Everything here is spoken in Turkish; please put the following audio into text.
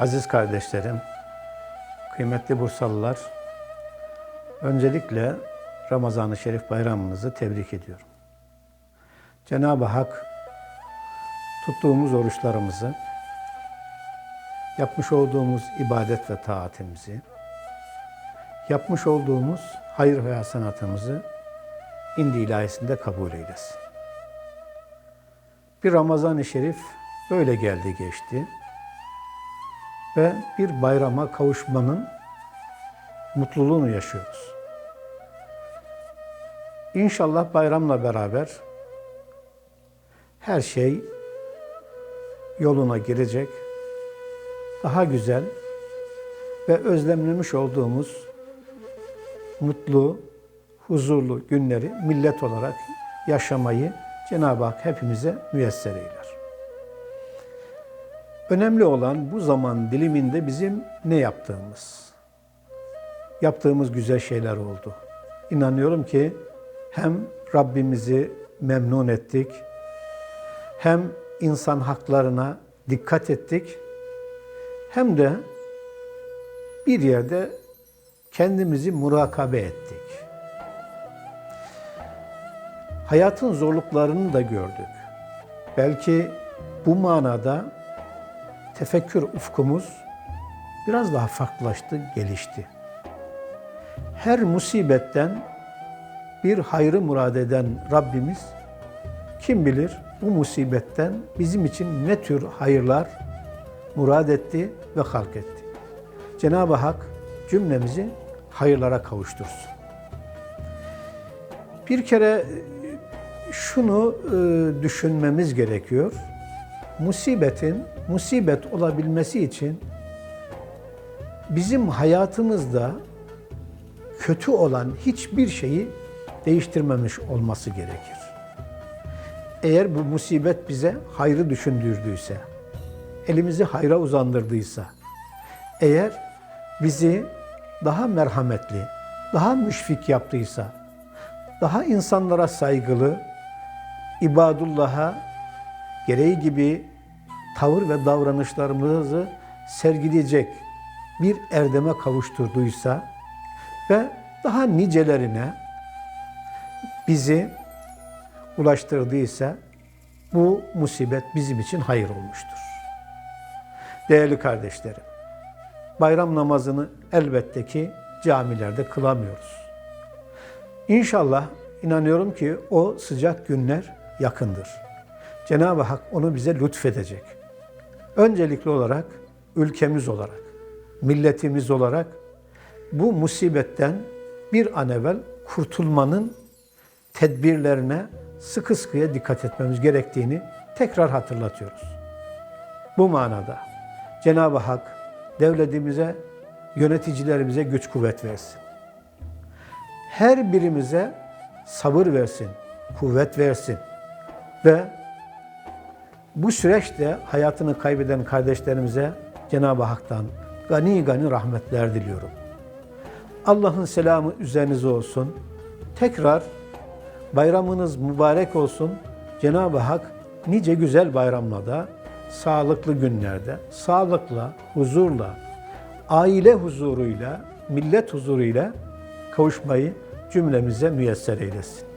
Aziz kardeşlerim, kıymetli Bursalılar, öncelikle Ramazan-ı Şerif bayramımızı tebrik ediyorum. Cenab-ı Hak tuttuğumuz oruçlarımızı, yapmış olduğumuz ibadet ve taatimizi, yapmış olduğumuz hayır ve hasenatımızı indi ilahisinde kabul eylesin. Bir Ramazan-ı Şerif böyle geldi geçti ve bir bayrama kavuşmanın mutluluğunu yaşıyoruz. İnşallah bayramla beraber her şey yoluna girecek, daha güzel ve özlemlemiş olduğumuz mutlu, huzurlu günleri millet olarak yaşamayı Cenab-ı Hak hepimize müyesser eyler. Önemli olan bu zaman diliminde bizim ne yaptığımız. Yaptığımız güzel şeyler oldu. İnanıyorum ki hem Rabbimizi memnun ettik, hem insan haklarına dikkat ettik, hem de bir yerde kendimizi murakabe ettik. Hayatın zorluklarını da gördük. Belki bu manada tefekkür ufkumuz biraz daha farklılaştı, gelişti. Her musibetten bir hayrı murad eden Rabbimiz kim bilir bu musibetten bizim için ne tür hayırlar murad etti ve halk etti. Cenab-ı Hak cümlemizi hayırlara kavuştursun. Bir kere şunu e, düşünmemiz gerekiyor. Musibetin musibet olabilmesi için bizim hayatımızda kötü olan hiçbir şeyi değiştirmemiş olması gerekir. Eğer bu musibet bize hayrı düşündürdüyse, elimizi hayra uzandırdıysa, eğer bizi daha merhametli, daha müşfik yaptıysa, daha insanlara saygılı, ibadullah'a gereği gibi tavır ve davranışlarımızı sergileyecek bir erdeme kavuşturduysa ve daha nicelerine bizi ulaştırdıysa bu musibet bizim için hayır olmuştur. Değerli kardeşlerim, bayram namazını elbette ki camilerde kılamıyoruz. İnşallah inanıyorum ki o sıcak günler yakındır. Cenab-ı Hak onu bize lütfedecek. Öncelikli olarak ülkemiz olarak, milletimiz olarak bu musibetten bir an evvel kurtulmanın tedbirlerine sıkı sıkıya dikkat etmemiz gerektiğini tekrar hatırlatıyoruz. Bu manada Cenab-ı Hak devletimize, yöneticilerimize güç kuvvet versin. Her birimize sabır versin, kuvvet versin ve bu süreçte hayatını kaybeden kardeşlerimize Cenab-ı Hak'tan gani gani rahmetler diliyorum. Allah'ın selamı üzerinize olsun. Tekrar bayramınız mübarek olsun. Cenab-ı Hak nice güzel bayramlarda, sağlıklı günlerde, sağlıkla, huzurla, aile huzuruyla, millet huzuruyla kavuşmayı cümlemize müyesser eylesin.